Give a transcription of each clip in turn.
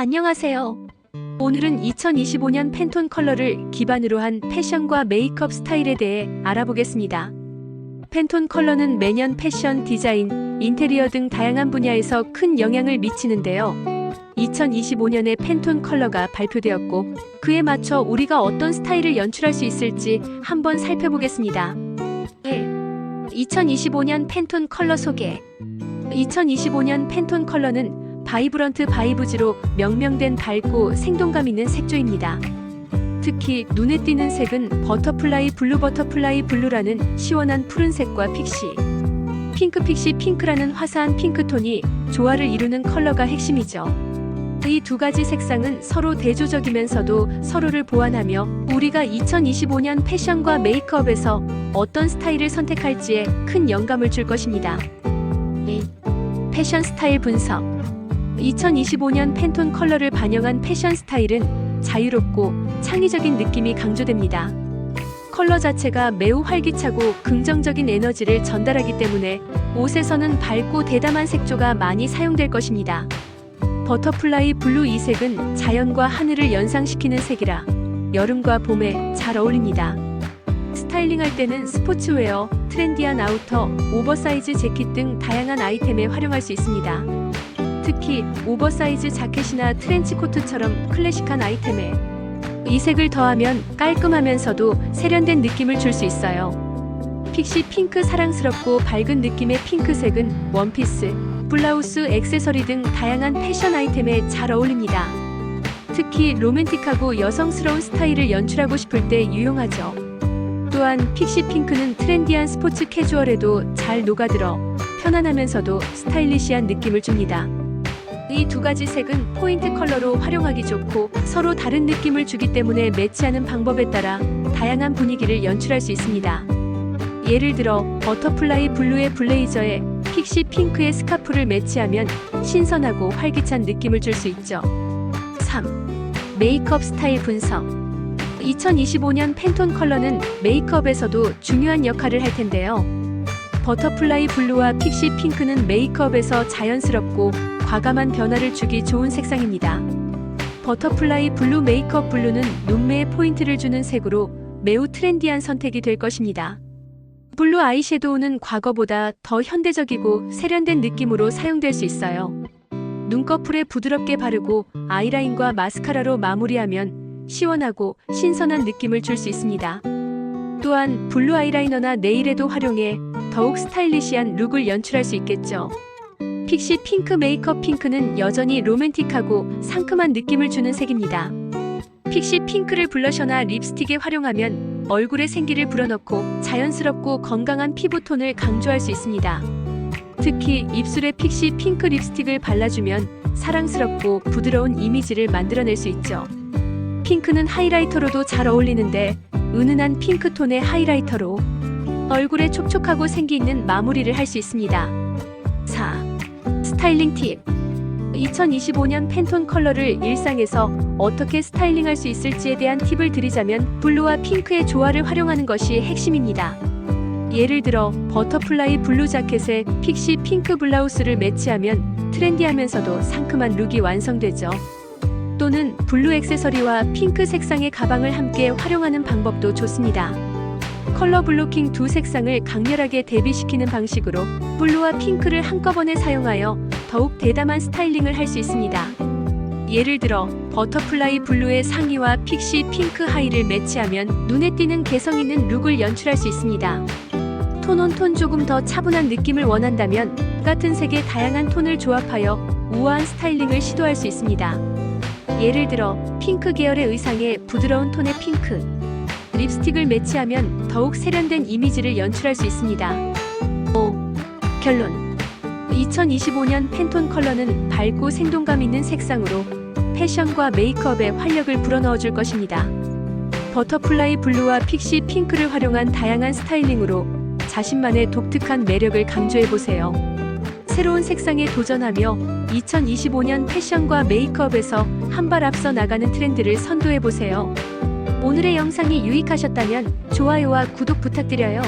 안녕하세요. 오늘은 2025년 팬톤 컬러를 기반으로 한 패션과 메이크업 스타일에 대해 알아보겠습니다. 팬톤 컬러는 매년 패션, 디자인, 인테리어 등 다양한 분야에서 큰 영향을 미치는데요. 2025년에 팬톤 컬러가 발표되었고 그에 맞춰 우리가 어떤 스타일을 연출할 수 있을지 한번 살펴보겠습니다. 1. 2025년 팬톤 컬러 소개 2025년 팬톤 컬러는 바이브런트 바이브즈로 명명된 밝고 생동감 있는 색조입니다. 특히 눈에 띄는 색은 버터플라이 블루 버터플라이 블루라는 시원한 푸른색과 픽시, 핑크 픽시 핑크라는 화사한 핑크톤이 조화를 이루는 컬러가 핵심이죠. 이 두 가지 색상은 서로 대조적이면서도 서로를 보완하며 우리가 2025년 패션과 메이크업에서 어떤 스타일을 선택할지에 큰 영감을 줄 것입니다. 2. 패션 스타일 분석 2025년 팬톤 컬러를 반영한 패션 스타일은 자유롭고 창의적인 느낌이 강조됩니다. 컬러 자체가 매우 활기차고 긍정적인 에너지를 전달하기 때문에 옷에서는 밝고 대담한 색조가 많이 사용될 것입니다. 버터플라이 블루 이 색은 자연과 하늘을 연상시키는 색이라 여름과 봄에 잘 어울립니다. 스타일링할 때는 스포츠웨어, 트렌디한 아우터, 오버사이즈 재킷 등 다양한 아이템에 활용할 수 있습니다. 특히 오버사이즈 자켓이나 트렌치코트처럼 클래식한 아이템에 이 색을 더하면 깔끔하면서도 세련된 느낌을 줄 수 있어요. 픽시 핑크 사랑스럽고 밝은 느낌의 핑크색은 원피스, 블라우스, 액세서리 등 다양한 패션 아이템에 잘 어울립니다. 특히 로맨틱하고 여성스러운 스타일을 연출하고 싶을 때 유용하죠. 또한 픽시 핑크는 트렌디한 스포츠 캐주얼에도 잘 녹아들어 편안하면서도 스타일리시한 느낌을 줍니다. 이 두 가지 색은 포인트 컬러로 활용하기 좋고 서로 다른 느낌을 주기 때문에 매치하는 방법에 따라 다양한 분위기를 연출할 수 있습니다. 예를 들어 버터플라이 블루의 블레이저에 픽시 핑크의 스카프를 매치하면 신선하고 활기찬 느낌을 줄 수 있죠. 3. 메이크업 스타일 분석 2025년 팬톤 컬러는 메이크업에서도 중요한 역할을 할 텐데요. 버터플라이 블루와 픽시 핑크는 메이크업에서 자연스럽고 과감한 변화를 주기 좋은 색상입니다. 버터플라이 블루 메이크업 블루는 눈매에 포인트를 주는 색으로 매우 트렌디한 선택이 될 것입니다. 블루 아이섀도우는 과거보다 더 현대적이고 세련된 느낌으로 사용될 수 있어요. 눈꺼풀에 부드럽게 바르고 아이라인과 마스카라로 마무리하면 시원하고 신선한 느낌을 줄 수 있습니다. 또한 블루 아이라이너나 네일에도 활용해 더욱 스타일리시한 룩을 연출할 수 있겠죠. 픽시 핑크 메이크업 핑크는 여전히 로맨틱하고 상큼한 느낌을 주는 색입니다. 픽시 핑크를 블러셔나 립스틱에 활용하면 얼굴에 생기를 불어넣고 자연스럽고 건강한 피부톤을 강조할 수 있습니다. 특히 입술에 픽시 핑크 립스틱을 발라주면 사랑스럽고 부드러운 이미지를 만들어낼 수 있죠. 핑크는 하이라이터로도 잘 어울리는데 은은한 핑크톤의 하이라이터로 얼굴에 촉촉하고 생기 있는 마무리를 할 수 있습니다. 4. 스타일링 팁 2025년 팬톤 컬러를 일상에서 어떻게 스타일링할 수 있을지에 대한 팁을 드리자면 블루와 핑크의 조화를 활용하는 것이 핵심입니다. 예를 들어 버터플라이 블루 자켓에 픽시 핑크 블라우스를 매치하면 트렌디하면서도 상큼한 룩이 완성되죠. 또는 블루 액세서리와 핑크 색상의 가방을 함께 활용하는 방법도 좋습니다. 컬러 블로킹 두 색상을 강렬하게 대비시키는 방식으로 블루와 핑크를 한꺼번에 사용하여 더욱 대담한 스타일링을 할 수 있습니다. 예를 들어 버터플라이 블루의 상의와 픽시 핑크 하의를 매치하면 눈에 띄는 개성 있는 룩을 연출할 수 있습니다. 톤 온 톤 조금 더 차분한 느낌을 원한다면 같은 색의 다양한 톤을 조합하여 우아한 스타일링을 시도할 수 있습니다. 예를 들어 핑크 계열의 의상에 부드러운 톤의 핑크, 립스틱을 매치하면 더욱 세련된 이미지를 연출할 수 있습니다. 5. 결론 2025년 팬톤 컬러는 밝고 생동감 있는 색상으로 패션과 메이크업에 활력을 불어넣어 줄 것입니다. 버터플라이 블루와 픽시 핑크를 활용한 다양한 스타일링으로 자신만의 독특한 매력을 강조해 보세요. 새로운 색상에 도전하며 2025년 패션과 메이크업에서 한 발 앞서 나가는 트렌드를 선도해 보세요. 오늘의 영상이 유익하셨다면 좋아요와 구독 부탁드려요.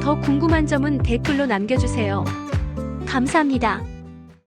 더 궁금한 점은 댓글로 남겨주세요. 감사합니다.